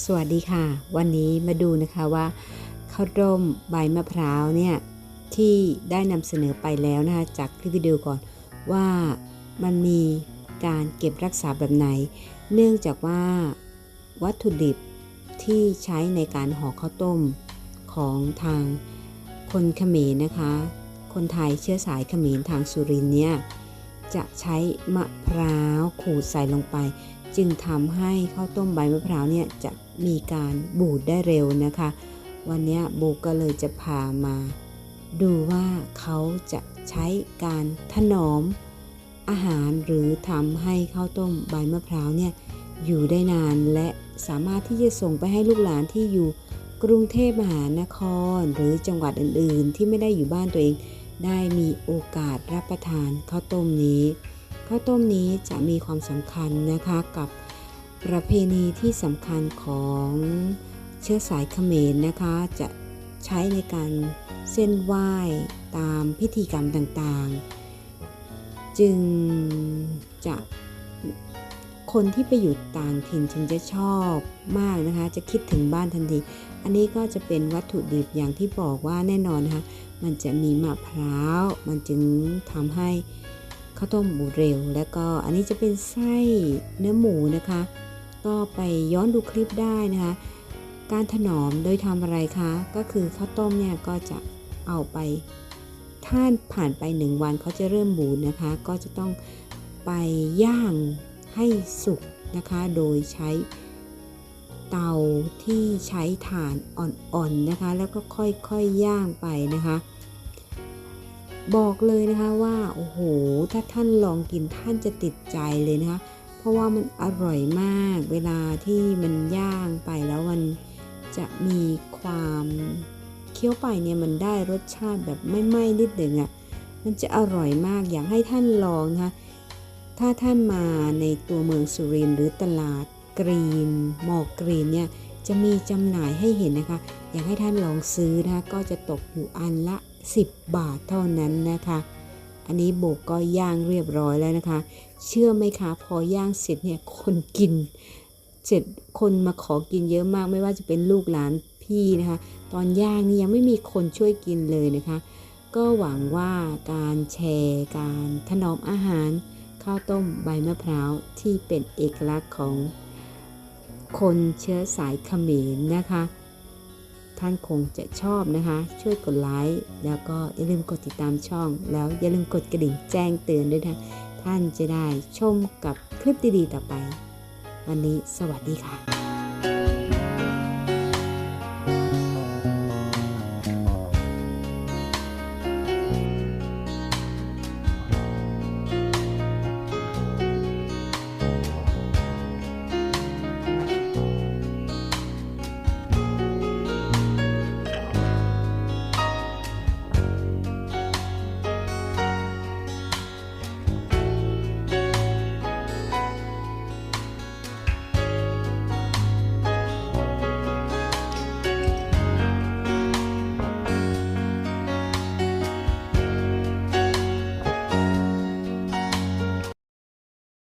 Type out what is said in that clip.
สวัสดีค่ะ วันนี้มาดูนะคะว่าข้าวต้มใบมะพร้าวเนี่ยที่ได้นำเสนอไปแล้วนะคะจากคลิปวิดีโอก่อนว่ามันมีการเก็บรักษาแบบไหน เนื่องจากว่าวัตถุดิบที่ใช้ในการห่อข้าวต้มของทางคนเขมรนะคะ คนไทยเชื้อสายเขมรทางสุรินเนี่ยจะใช้มะพร้าวขูดใส่ลงไป จึงทำให้ข้าวต้มใบมะพร้าวเนี่ยจะมีการบูดได้เร็วนะคะ วันนี้โบก็เลยจะพามา ดูว่าเขาจะใช้การถนอมอาหารหรือทำให้ข้าวต้มใบมะพร้าวเนี่ยอยู่ได้นานและสามารถที่จะส่งไปให้ลูกหลานที่อยู่กรุงเทพมหานคร หรือจังหวัดอื่นๆ ที่ไม่ได้อยู่บ้านตัวเอง ได้มีโอกาสรับประทานข้าวต้มนี้ ข้าวต้มนี้จะมีความสำคัญนะคะกับประเพณีที่สำคัญของเชื้อสายเขมรนะคะ จะใช้ในการเส้นไหว้ตามพิธีกรรมต่างๆ จึงจะคนที่ไปอยู่ต่างถิ่นจึงจะชอบมากนะคะ จะคิดถึงบ้านทันที อันนี้ก็จะเป็นวัตถุดิบอย่างที่บอกว่าแน่นอนนะคะ มันจะมีมะพร้าว มันจึงทำให้ ข้าวต้มบูเร็ว แล้วก็อันนี้จะเป็นไส้เนื้อหมูนะคะ ก็ไปย้อนดูคลิปได้นะคะ การถนอมโดยทำอะไรคะ ก็คือข้าวต้มเนี่ยก็จะเอาไปท่านผ่านไปหนึ่งวันเขาจะเริ่มบูดนะคะ ก็จะต้องไปย่างให้สุกนะคะ โดยใช้เตาที่ใช้ถ่านอ่อนๆนะคะ แล้วก็ค่อยๆยย่างไปนะคะ บอกเลยนะคะว่าโอ้โหถ้าท่านลองกินท่านจะติดใจเลยนะคะ เพราะว่ามันอร่อยมาก เวลาที่มันย่างไปแล้วมันจะมีความเคี้ยวไปเนี่ยมันได้รสชาติแบบไม่ไหม้นิดหนึ่งอะ่ะมันจะอร่อยมากอยากให้ท่านลองนะคะถ้าท่านมาในตัวเมืองสุรินทร์หรือตลาดกรีนมอกรีนเนี่ยจะมีจำหน่ายให้เห็นนะคะ อยากให้ท่านลองซื้อนะคะก็จะตกอยู่อันละ 10 บาทเท่านั้นนะคะ อันนี้โบกก็ย่างเรียบร้อยแล้วนะคะ เชื่อไหมคะพอย่างเสร็จเนี่ยคนกินเสร็จคนมาขอกินเยอะมากไม่ว่าจะเป็นลูกหลานพี่นะคะ ตอนย่างนี่ยังไม่มีคนช่วยกินเลยนะคะ ก็หวังว่าการแชร์การถนอมอาหารข้าวต้มใบมะพร้าวที่เป็นเอกลักษณ์ของคนเชื้อสายเขมรนะคะ ท่านคงจะชอบนะคะ ช่วยกดไลค์แล้วก็อย่าลืมกดติดตามช่อง แล้วอย่าลืมกดกระดิ่งแจ้งเตือนด้วยนะท่านจะได้ชมกับคลิปดีๆต่อไป วันนี้สวัสดีค่ะ